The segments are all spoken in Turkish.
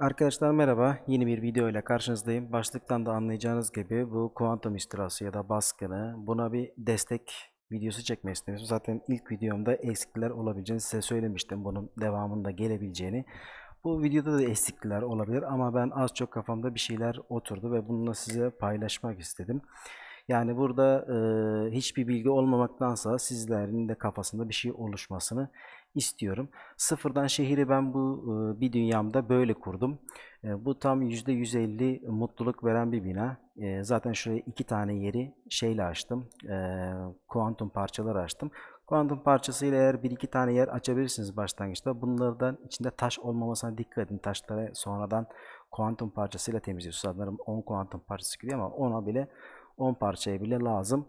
Arkadaşlar merhaba. Yeni bir video ile karşınızdayım. Başlıktan da anlayacağınız gibi bu kuantum istilası ya da baskını buna bir destek videosu çekmek istemiştim. Zaten ilk videomda eksikler olabileceğini size söylemiştim. Bunun devamında gelebileceğini. Bu videoda da eksikler olabilir ama ben az çok kafamda bir şeyler oturdu ve bununla size paylaşmak istedim. Yani burada e, hiçbir bilgi olmamaktansa sizlerin de kafasında bir şey oluşmasını istiyorum. Sıfırdan şehri ben bu e, bir dünyamda böyle kurdum. E, bu tam %150 mutluluk veren bir bina. E, zaten şuraya iki tane yeri şeyle açtım. Kuantum parçaları açtım. Kuantum parçasıyla eğer bir iki tane yer açabilirsiniz başlangıçta. Bunlardan içinde taş olmamasına dikkat edin. Taşları sonradan kuantum parçasıyla temizliyorsunuz. Sanırım 10 kuantum parçası gidiyor ama ona bile 10 parçaya bile lazım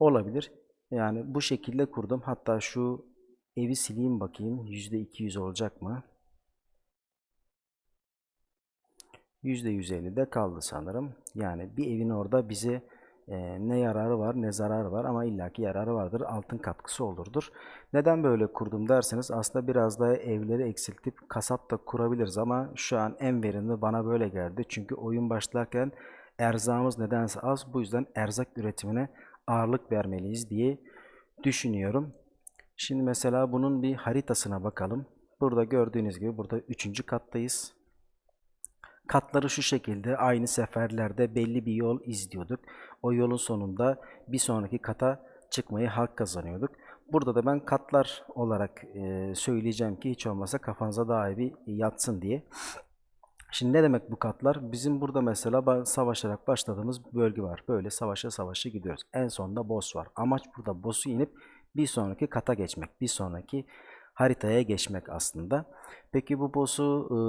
olabilir. Yani bu şekilde kurdum. Hatta şu evi sileyim bakayım. %200 olacak mı? %150 de kaldı sanırım. Yani bir evin orada bize e, ne yararı var ne zararı var ama illaki yararı vardır. Altın katkısı olurdur. Neden böyle kurdum derseniz aslında biraz daha evleri eksiltip kasap da kurabiliriz ama şu an en verimli bana böyle geldi. Çünkü oyun başlarken erzağımız nedense az. Bu yüzden erzak üretimine ağırlık vermeliyiz diye düşünüyorum. Şimdi mesela bunun bir haritasına bakalım. Burada gördüğünüz gibi burada üçüncü kattayız. Katları şu şekilde aynı seferlerde belli bir yol izliyorduk. O yolun sonunda bir sonraki kata çıkmayı hak kazanıyorduk. Burada da ben katlar olarak e, söyleyeceğim ki hiç olmazsa kafanıza daha iyi bir yatsın diye. Şimdi ne demek bu katlar? Bizim burada mesela savaşarak başladığımız bölge var. Böyle savaşa savaşa gidiyoruz. En sonunda boss var. Amaç burada boss'u inip bir sonraki kata geçmek. Bir sonraki haritaya geçmek aslında. Peki bu boss'u e,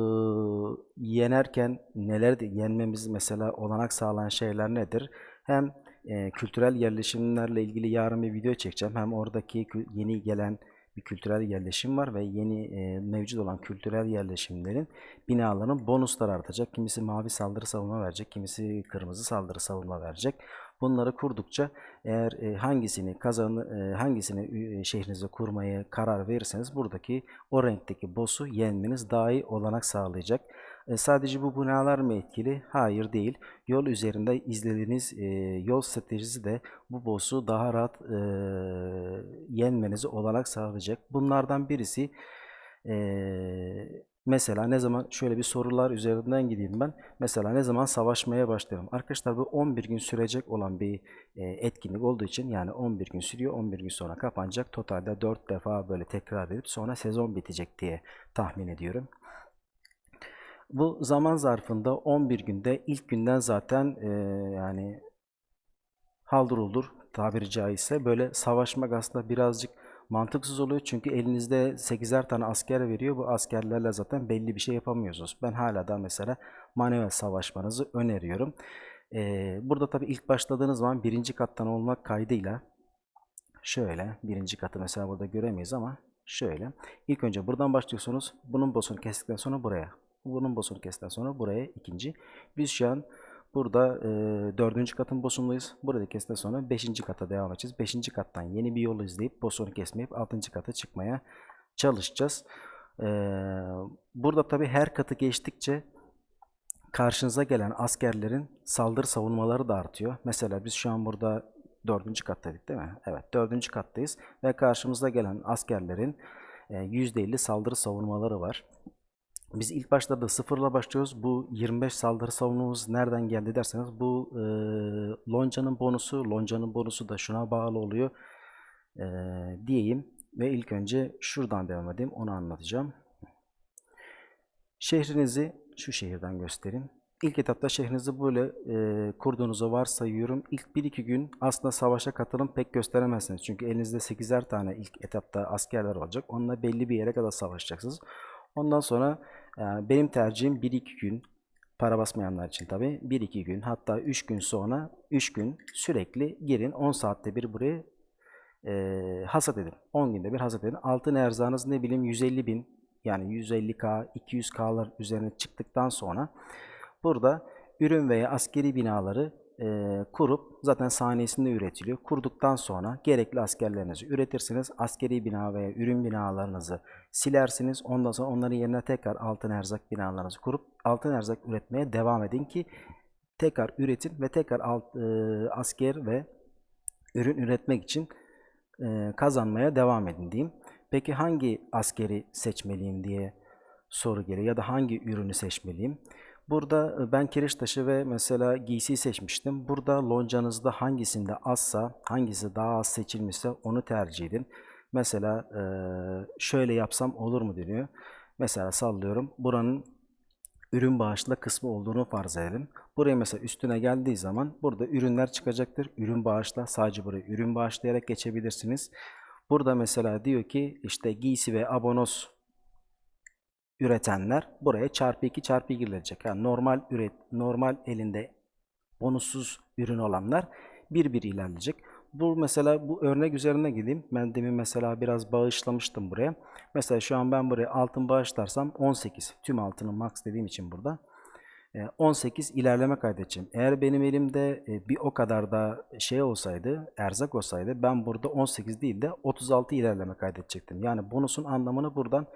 yenerken neler yenmemiz mesela olanak sağlayan şeyler nedir? Hem e, kültürel yerleşimlerle ilgili yarın bir video çekeceğim. Hem oradaki yeni gelen bir kültürel yerleşim var ve yeni e, mevcut olan kültürel yerleşimlerin binaların bonusları artacak. Kimisi mavi saldırı savunma verecek, kimisi kırmızı saldırı savunma verecek. Bunları kurdukça eğer e, hangisini kazan e, hangisini e, şehrinize kurmayı karar verirseniz buradaki o renkteki boss'u yenmeniz daha iyi olanak sağlayacak. E, sadece bu binalar mı etkili? Hayır değil. Yol üzerinde izlediğiniz e, yol stratejisi de bu boss'u daha rahat e, yenmenizi olanak sağlayacak. Bunlardan birisi e, mesela ne zaman şöyle bir sorular üzerinden gideyim ben. Mesela ne zaman savaşmaya başlıyorum? Arkadaşlar bu 11 gün sürecek olan bir e, etkinlik olduğu için yani 11 gün sürüyor. 11 gün sonra kapanacak. Totalde 4 defa böyle tekrar edip sonra sezon bitecek diye tahmin ediyorum. Bu zaman zarfında 11 günde ilk günden zaten e, yani haldır olur tabiri caizse böyle savaşmak aslında birazcık mantıksız oluyor. Çünkü elinizde 8'er tane asker veriyor. Bu askerlerle zaten belli bir şey yapamıyorsunuz. Ben hala da mesela manuel savaşmanızı öneriyorum. Ee, burada tabii ilk başladığınız zaman birinci kattan olmak kaydıyla şöyle birinci katı mesela burada göremeyiz ama şöyle. İlk önce buradan başlıyorsunuz. Bunun boss'unu kestikten sonra buraya. Bunun boss'unu kestikten sonra buraya ikinci. Biz şu an burada e, dördüncü katın boss'undayız. Burada kestikten sonra beşinci kata devam edeceğiz. Beşinci kattan yeni bir yol izleyip boss'unu kesmeyip altıncı kata çıkmaya çalışacağız. E, burada tabi her katı geçtikçe karşınıza gelen askerlerin saldırı savunmaları da artıyor. Mesela biz şu an burada dördüncü kattaydık değil mi? Evet dördüncü kattayız ve karşımıza gelen askerlerin %50 saldırı savunmaları var. Biz ilk başlarda sıfırla başlıyoruz. Bu 25 saldırı savunmamız nereden geldi derseniz bu e, loncanın bonusu, loncanın bonusu da şuna bağlı oluyor e, diyeyim. Ve ilk önce şuradan devam edeyim. Onu anlatacağım. Şehrinizi şu şehirden göstereyim. İlk etapta şehrinizi böyle e, kurduğunuzu varsayıyorum. İlk 1-2 gün aslında savaşa katılım pek gösteremezsiniz. Çünkü elinizde 8'er tane ilk etapta askerler olacak. Onunla belli bir yere kadar savaşacaksınız. Ondan sonra benim tercihim 1-2 gün para basmayanlar için tabi 1-2 gün hatta 3 gün sonra 3 gün sürekli girin 10 saatte bir buraya e, hasat edin. 10 günde bir hasat edin. Altın erzağınız ne bileyim 150 bin yani 150k 200k'lar üzerine çıktıktan sonra burada ürün veya askeri binaları e, kurup zaten saniyesinde üretiliyor. Kurduktan sonra gerekli askerlerinizi üretirsiniz. Askeri bina veya ürün binalarınızı silersiniz. Ondan sonra onların yerine tekrar altın erzak binalarınızı kurup altın erzak üretmeye devam edin ki tekrar üretin ve tekrar alt, e, asker ve ürün üretmek için e, kazanmaya devam edin diyeyim. Peki hangi askeri seçmeliyim diye soru geliyor ya da hangi ürünü seçmeliyim? Burada e, ben kireç taşı ve mesela giysi seçmiştim. Burada loncanızda hangisinde azsa, hangisi daha az seçilmişse onu tercih edin. Mesela e, şöyle yapsam olur mu deniyor. Mesela sallıyorum. Buranın ürün bağışla kısmı olduğunu farz edelim. Buraya mesela üstüne geldiği zaman burada ürünler çıkacaktır. Ürün bağışla sadece buraya ürün bağışlayarak geçebilirsiniz. Burada mesela diyor ki işte giysi ve abonos üretenler buraya çarpı 2 çarpı 2 gelecek. Yani normal üret normal elinde bonussuz ürün olanlar bir bir ilerleyecek. Bu mesela bu örnek üzerine gideyim. Ben demin mesela biraz bağışlamıştım buraya. Mesela şu an ben buraya altın bağışlarsam 18. Tüm altının max dediğim için burada. e, 18 ilerleme kaydedeceğim. Eğer benim elimde e, bir o kadar da şey olsaydı, erzak olsaydı ben burada 18 değil de 36 ilerleme kaydedecektim. Yani bonusun anlamını buradan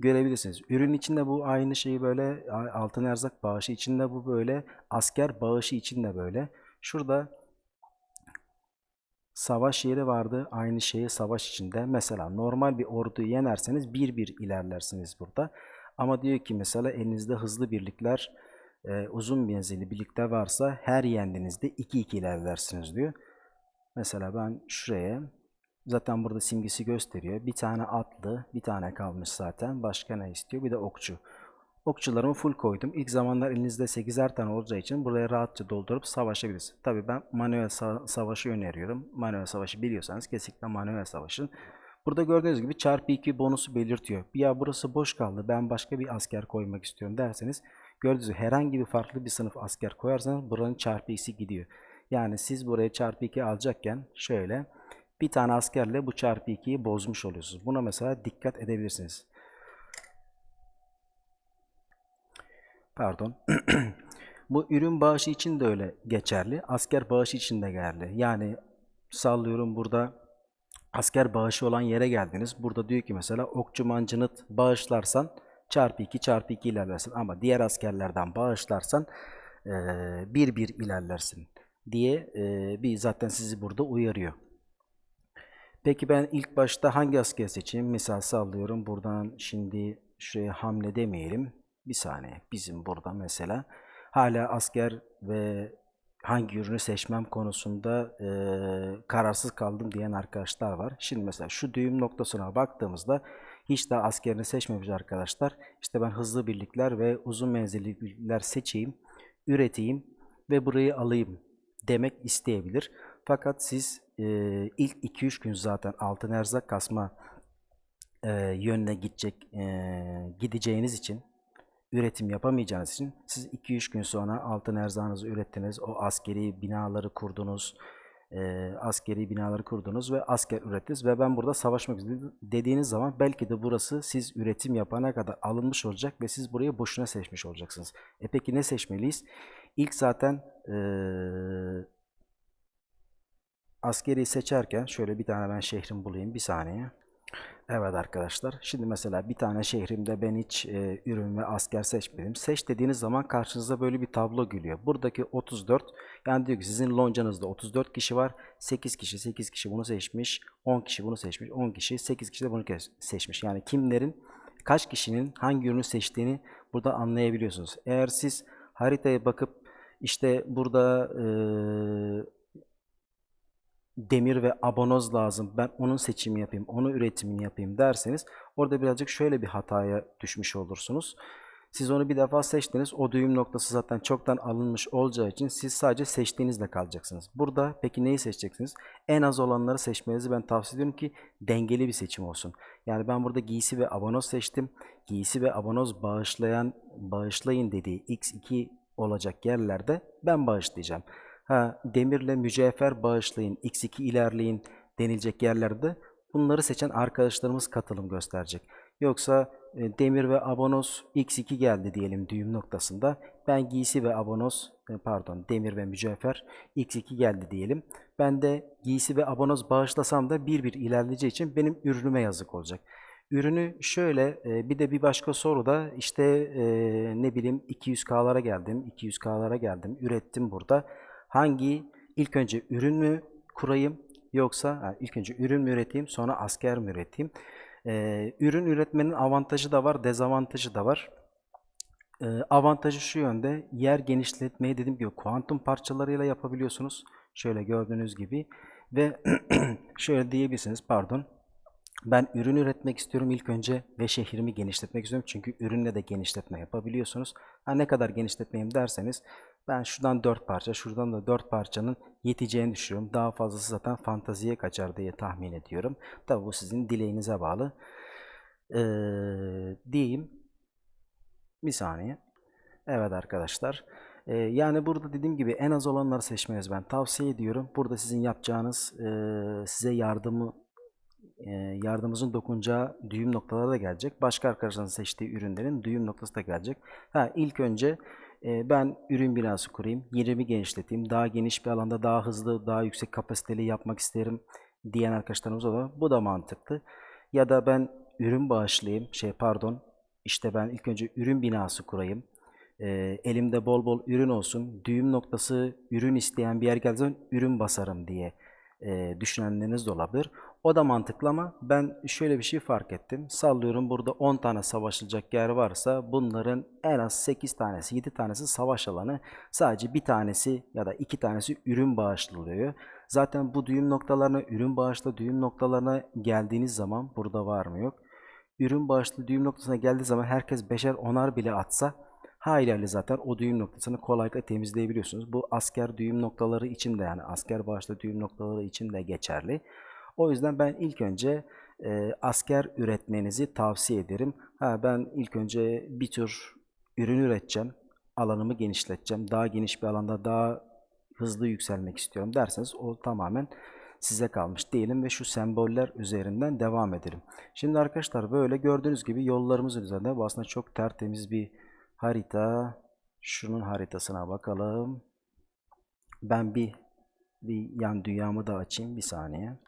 görebilirsiniz. Ürün içinde bu aynı şeyi böyle altın erzak bağışı içinde bu böyle asker bağışı içinde böyle. Şurada savaş yeri vardı. Aynı şeyi savaş içinde. Mesela normal bir orduyu yenerseniz bir bir ilerlersiniz burada. Ama diyor ki mesela elinizde hızlı birlikler, e, uzun menzilli birlikler varsa her yendiğinizde 2-2 ilerlersiniz diyor. Mesela ben şuraya zaten burada simgesi gösteriyor. Bir tane atlı, bir tane kalmış zaten. Başka ne istiyor? Bir de okçu. Okçularımı full koydum. İlk zamanlar elinizde 8'er tane olacağı için buraya rahatça doldurup savaşabilirsiniz. Tabii ben manuel sa- savaşı öneriyorum. Manuel savaşı biliyorsanız kesinlikle manuel savaşın. Burada gördüğünüz gibi çarpı 2 bonusu belirtiyor. Ya burası boş kaldı ben başka bir asker koymak istiyorum derseniz gördüğünüz gibi herhangi bir farklı bir sınıf asker koyarsanız buranın çarpı 2'si gidiyor. Yani siz buraya çarpı 2 alacakken şöyle bir tane askerle bu çarpı 2'yi bozmuş oluyorsunuz. Buna mesela dikkat edebilirsiniz. Pardon. Bu ürün bağışı için de öyle geçerli. Asker bağışı için de geçerli. Yani sallıyorum burada asker bağışı olan yere geldiniz. Burada diyor ki mesela okçu mancınıt bağışlarsan çarpı 2 çarpı 2 ilerlersin. Ama diğer askerlerden bağışlarsan eee, bir bir ilerlersin diye eee, bir zaten sizi burada uyarıyor. Peki ben ilk başta hangi asker seçeyim? Misal sallıyorum. Buradan şimdi şuraya hamle demeyelim. Bir saniye. Bizim burada mesela hala asker ve hangi ürünü seçmem konusunda eee, kararsız kaldım diyen arkadaşlar var. Şimdi mesela şu düğüm noktasına baktığımızda hiç daha askerini seçmemiş arkadaşlar. İşte ben hızlı birlikler ve uzun menzilli birlikler seçeyim, üreteyim ve burayı alayım demek isteyebilir. Fakat siz e, ilk 2-3 gün zaten altın erzak kasma e, yönüne gidecek e, gideceğiniz için üretim yapamayacağınız için siz 2-3 gün sonra altın erzağınızı ürettiniz. O askeri binaları kurdunuz. e, askeri binaları kurdunuz ve asker ürettiniz ve ben burada savaşmak istiyorum dediğiniz zaman belki de burası siz üretim yapana kadar alınmış olacak ve siz burayı boşuna seçmiş olacaksınız. E peki ne seçmeliyiz? İlk zaten e, askeri seçerken şöyle bir tane ben şehrim bulayım bir saniye. Evet arkadaşlar şimdi mesela bir tane şehrimde ben hiç e, ürün ve asker seçmedim. Seç dediğiniz zaman karşınıza böyle bir tablo geliyor. Buradaki 34 yani diyor ki sizin loncanızda 34 kişi var. 8 kişi 8 kişi bunu seçmiş. 10 kişi bunu seçmiş. 10 kişi 8 kişi de bunu seçmiş. Yani kimlerin kaç kişinin hangi ürünü seçtiğini burada anlayabiliyorsunuz. Eğer siz haritaya bakıp işte burada e, demir ve abonoz lazım. Ben onun seçimi yapayım, onun üretimini yapayım derseniz orada birazcık şöyle bir hataya düşmüş olursunuz. Siz onu bir defa seçtiniz. O düğüm noktası zaten çoktan alınmış olacağı için siz sadece seçtiğinizle kalacaksınız. Burada peki neyi seçeceksiniz? En az olanları seçmenizi ben tavsiye ediyorum ki dengeli bir seçim olsun. Yani ben burada giysi ve abonoz seçtim. Giysi ve abonoz bağışlayan, bağışlayın dediği x2 olacak yerlerde ben bağışlayacağım. Ha, demirle mücevher bağışlayın, x2 ilerleyin denilecek yerlerde bunları seçen arkadaşlarımız katılım gösterecek. Yoksa e, demir ve abonos x2 geldi diyelim düğüm noktasında. Ben giysi ve abonos e, pardon demir ve mücevher x2 geldi diyelim. Ben de giysi ve abonos bağışlasam da bir bir ilerleyeceği için benim ürünüme yazık olacak. Ürünü şöyle e, bir de bir başka soruda işte e, ne bileyim 200K'lara geldim, 200K'lara geldim, ürettim burada. Hangi ilk önce ürün mü kurayım yoksa ha, ilk önce ürün mü üreteyim sonra asker mi üreteyim? E, ürün üretmenin avantajı da var, dezavantajı da var. E, avantajı şu yönde, yer genişletmeyi dediğim gibi kuantum parçalarıyla yapabiliyorsunuz. Şöyle gördüğünüz gibi ve şöyle diyebilirsiniz pardon. Ben ürün üretmek istiyorum ilk önce ve şehrimi genişletmek istiyorum. Çünkü ürünle de genişletme yapabiliyorsunuz. Ha, ne kadar genişletmeyeyim derseniz ben şuradan 4 parça, şuradan da 4 parçanın yeteceğini düşünüyorum. Daha fazlası zaten fantaziye kaçar diye tahmin ediyorum. Tabi bu sizin dileğinize bağlı. Ee, diyeyim. Bir saniye. Evet arkadaşlar. Ee, yani burada dediğim gibi en az olanları seçmenizi ben tavsiye ediyorum. Burada sizin yapacağınız e, size yardımı e, yardımımızın dokunacağı düğüm noktaları da gelecek. Başka arkadaşların seçtiği ürünlerin düğüm noktası da gelecek. Ha, ilk önce ben ürün binası kurayım, yerimi genişleteyim, daha geniş bir alanda daha hızlı, daha yüksek kapasiteli yapmak isterim diyen arkadaşlarımız olur. Bu da mantıklı. Ya da ben ürün bağışlayayım, şey pardon, işte ben ilk önce ürün binası kurayım. E, elimde bol bol ürün olsun, düğüm noktası ürün isteyen bir yer geldiği zaman ürün basarım diye e, düşünenleriniz de olabilir. O da mantıklı ama ben şöyle bir şey fark ettim. Sallıyorum burada 10 tane savaşılacak yer varsa bunların en az 8 tanesi, 7 tanesi savaş alanı. Sadece bir tanesi ya da iki tanesi ürün bağışlılıyor. Zaten bu düğüm noktalarına, ürün bağışlı düğüm noktalarına geldiğiniz zaman burada var mı yok. Ürün bağışlı düğüm noktasına geldiği zaman herkes beşer onar bile atsa haliyle zaten o düğüm noktasını kolaylıkla temizleyebiliyorsunuz. Bu asker düğüm noktaları için de yani asker bağışlı düğüm noktaları için de geçerli. O yüzden ben ilk önce e, asker üretmenizi tavsiye ederim. Ha, ben ilk önce bir tür ürün üreteceğim. Alanımı genişleteceğim. Daha geniş bir alanda daha hızlı yükselmek istiyorum derseniz o tamamen size kalmış diyelim ve şu semboller üzerinden devam edelim. Şimdi arkadaşlar böyle gördüğünüz gibi yollarımız üzerinde bu aslında çok tertemiz bir harita. Şunun haritasına bakalım. Ben bir bir yan dünyamı da açayım bir saniye.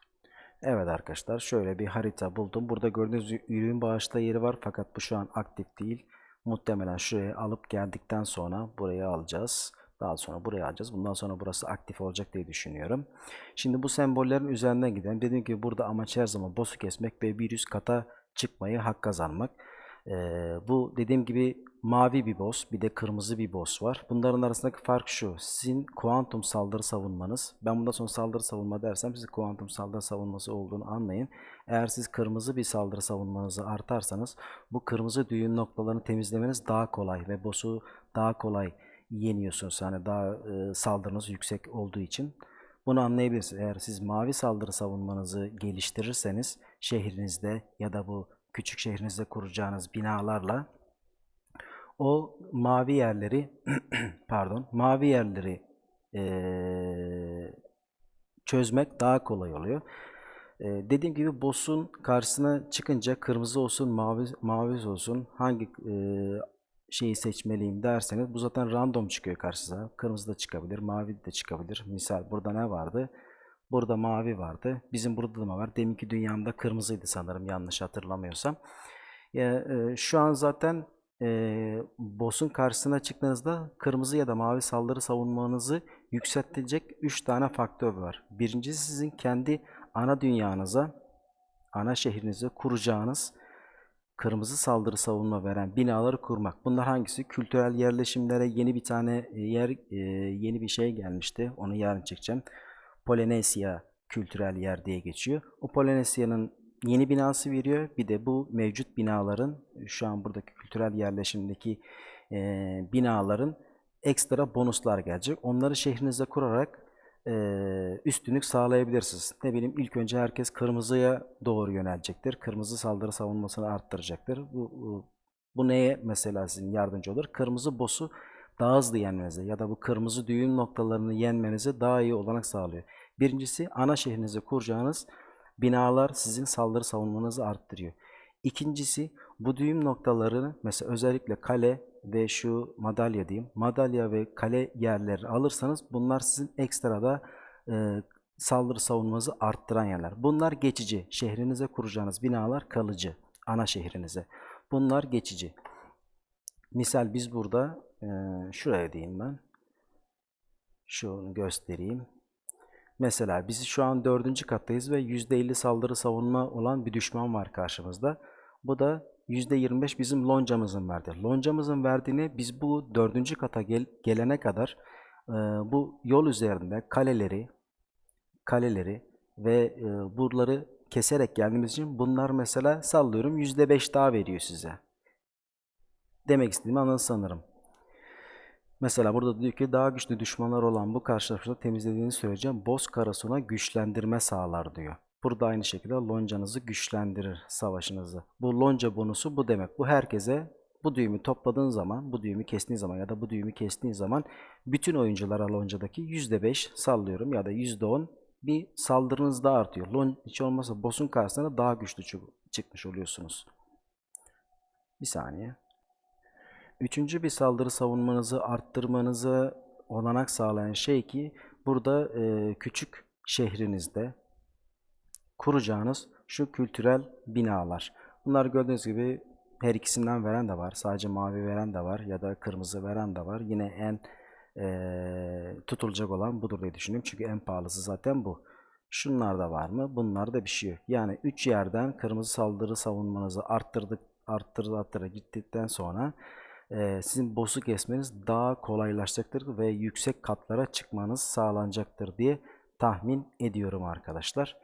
Evet arkadaşlar şöyle bir harita buldum. Burada gördüğünüz ürün bağışta yeri var fakat bu şu an aktif değil. Muhtemelen şuraya alıp geldikten sonra buraya alacağız. Daha sonra buraya alacağız. Bundan sonra burası aktif olacak diye düşünüyorum. Şimdi bu sembollerin üzerinden gidelim. Dediğim gibi burada amaç her zaman boss'u kesmek ve bir üst kata çıkmayı, hak kazanmak. Ee, bu dediğim gibi mavi bir boss, bir de kırmızı bir boss var. Bunların arasındaki fark şu. Sizin kuantum saldırı savunmanız. Ben bundan sonra saldırı savunma dersem siz kuantum saldırı savunması olduğunu anlayın. Eğer siz kırmızı bir saldırı savunmanızı artarsanız bu kırmızı düğüm noktalarını temizlemeniz daha kolay ve boss'u daha kolay yeniyorsunuz. Yani daha e, saldırınız yüksek olduğu için. Bunu anlayabilirsiniz. Eğer siz mavi saldırı savunmanızı geliştirirseniz şehrinizde ya da bu küçük şehrinizde kuracağınız binalarla o mavi yerleri pardon mavi yerleri eee, çözmek daha kolay oluyor. Eee, dediğim gibi boss'un karşısına çıkınca kırmızı olsun mavi mavi olsun hangi eee, şeyi seçmeliyim derseniz bu zaten random çıkıyor karşınıza. Kırmızı da çıkabilir, mavi de çıkabilir. Misal burada ne vardı? Burada mavi vardı. Bizim burada da mı var? Deminki dünyamda kırmızıydı sanırım yanlış hatırlamıyorsam. Ya, e, şu an zaten e, boss'un karşısına çıktığınızda kırmızı ya da mavi saldırı savunmanızı yükseltecek 3 tane faktör var. Birincisi sizin kendi ana dünyanıza, ana şehrinize kuracağınız kırmızı saldırı savunma veren binaları kurmak. Bunlar hangisi? Kültürel yerleşimlere yeni bir tane e, yer, e, yeni bir şey gelmişti. Onu yarın çekeceğim. Polinesya kültürel yer diye geçiyor. O Polinesya'nın yeni binası veriyor. Bir de bu mevcut binaların şu an buradaki kültürel yerleşimdeki e, binaların ekstra bonuslar gelecek. Onları şehrinize kurarak e, üstünlük sağlayabilirsiniz. Ne bileyim ilk önce herkes kırmızıya doğru yönelecektir. Kırmızı saldırı savunmasını arttıracaktır. Bu, bu neye mesela sizin yardımcı olur? Kırmızı boss'u daha hızlı yenmenize ya da bu kırmızı düğüm noktalarını yenmenize daha iyi olanak sağlıyor. Birincisi ana şehrinize kuracağınız binalar sizin saldırı savunmanızı arttırıyor. İkincisi bu düğüm noktalarını mesela özellikle kale ve şu madalya diyeyim. Madalya ve kale yerleri alırsanız bunlar sizin ekstrada e, saldırı savunmanızı arttıran yerler. Bunlar geçici. Şehrinize kuracağınız binalar kalıcı. Ana şehrinize. Bunlar geçici. Misal biz burada şuraya diyeyim ben. Şunu göstereyim. Mesela biz şu an dördüncü kattayız ve %50 saldırı savunma olan bir düşman var karşımızda. Bu da %25 bizim loncamızın verdiği. Loncamızın verdiğini biz bu dördüncü kata gel- gelene kadar e, bu yol üzerinde kaleleri, kaleleri ve e, buraları keserek geldiğimiz için bunlar mesela sallıyorum %5 daha veriyor size. Demek istediğimi anladın sanırım. Mesela burada diyor ki daha güçlü düşmanlar olan bu karşılaşmada temizlediğiniz sürece boz karasuna güçlendirme sağlar diyor. Burada aynı şekilde loncanızı güçlendirir savaşınızı. Bu lonca bonusu bu demek. Bu herkese bu düğümü topladığın zaman, bu düğümü kestiğin zaman ya da bu düğümü kestiğin zaman bütün oyunculara loncadaki %5 sallıyorum ya da %10 bir saldırınız daha artıyor. Lon hiç olmazsa boss'un karşısına daha güçlü çı- çıkmış oluyorsunuz. Bir saniye. Üçüncü bir saldırı savunmanızı arttırmanızı olanak sağlayan şey ki burada e, küçük şehrinizde kuracağınız şu kültürel binalar. Bunlar gördüğünüz gibi her ikisinden veren de var. Sadece mavi veren de var ya da kırmızı veren de var. Yine en e, tutulacak olan budur diye düşünüyorum. Çünkü en pahalısı zaten bu. Şunlar da var mı? Bunlar da bir şey yok. Yani 3 yerden kırmızı saldırı savunmanızı arttırdık, arttırdı arttırdı gittikten sonra sizin boss'u kesmeniz daha kolaylaşacaktır ve yüksek katlara çıkmanız sağlanacaktır diye tahmin ediyorum arkadaşlar.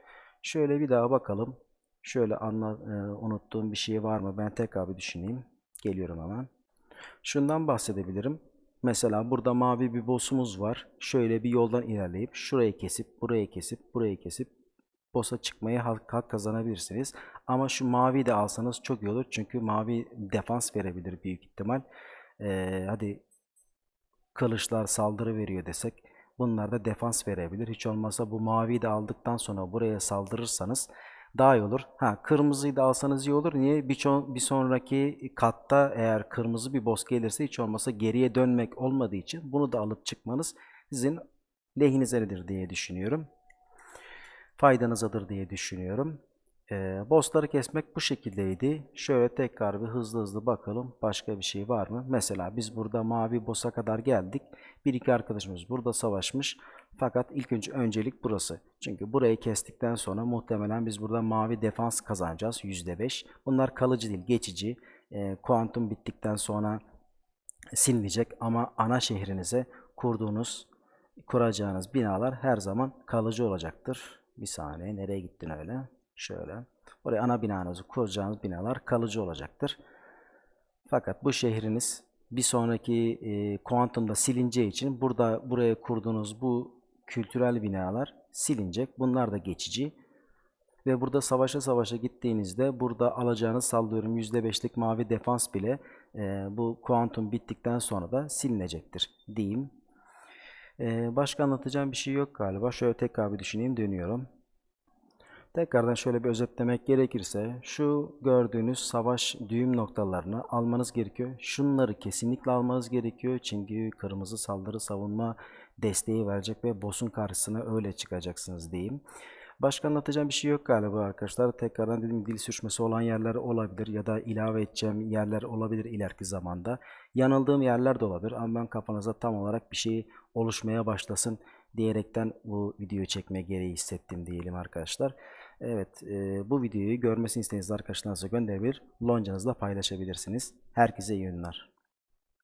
Şöyle bir daha bakalım. Şöyle anla, e, unuttuğum bir şey var mı? Ben tekrar bir düşüneyim. Geliyorum hemen. Şundan bahsedebilirim. Mesela burada mavi bir boss'umuz var. Şöyle bir yoldan ilerleyip şurayı kesip, burayı kesip, burayı kesip boss'a çıkmaya hak, hak kazanabilirsiniz. Ama şu mavi de alsanız çok iyi olur. Çünkü mavi defans verebilir büyük ihtimal. Ee, hadi kılıçlar saldırı veriyor desek bunlar da defans verebilir. Hiç olmazsa bu maviyi de aldıktan sonra buraya saldırırsanız daha iyi olur. Ha kırmızıyı da alsanız iyi olur. Niye? Bir, bir sonraki katta eğer kırmızı bir boss gelirse hiç olmazsa geriye dönmek olmadığı için bunu da alıp çıkmanız sizin lehinizedir diye düşünüyorum. Faydanızadır diye düşünüyorum. Ee, bossları kesmek bu şekildeydi. Şöyle tekrar bir hızlı hızlı bakalım. Başka bir şey var mı? Mesela biz burada mavi boss'a kadar geldik. Bir iki arkadaşımız burada savaşmış. Fakat ilk önce öncelik burası. Çünkü burayı kestikten sonra muhtemelen biz burada mavi defans kazanacağız. %5. Bunlar kalıcı değil, geçici. Ee, kuantum bittikten sonra silinecek ama ana şehrinize kurduğunuz, kuracağınız binalar her zaman kalıcı olacaktır. Bir saniye, nereye gittin öyle? Şöyle. Oraya ana binanızı kuracağınız binalar kalıcı olacaktır. Fakat bu şehriniz bir sonraki e, kuantumda silineceği için burada buraya kurduğunuz bu kültürel binalar silinecek. Bunlar da geçici. Ve burada savaşa savaşa gittiğinizde burada alacağınız sallıyorum %5'lik mavi defans bile e, bu kuantum bittikten sonra da silinecektir diyeyim. E, başka anlatacağım bir şey yok galiba. Şöyle tekrar bir düşüneyim dönüyorum. Tekrardan şöyle bir özetlemek gerekirse şu gördüğünüz savaş düğüm noktalarını almanız gerekiyor. Şunları kesinlikle almanız gerekiyor. Çünkü kırmızı saldırı savunma desteği verecek ve boss'un karşısına öyle çıkacaksınız diyeyim. Başka anlatacağım bir şey yok galiba arkadaşlar. Tekrardan dediğim dil sürçmesi olan yerler olabilir ya da ilave edeceğim yerler olabilir ileriki zamanda. Yanıldığım yerler de olabilir ama ben kafanıza tam olarak bir şey oluşmaya başlasın diyerekten bu videoyu çekme gereği hissettim diyelim arkadaşlar. Evet e, bu videoyu görmesini istediğiniz arkadaşlarınıza gönderebilir. Loncanızla paylaşabilirsiniz. Herkese iyi günler.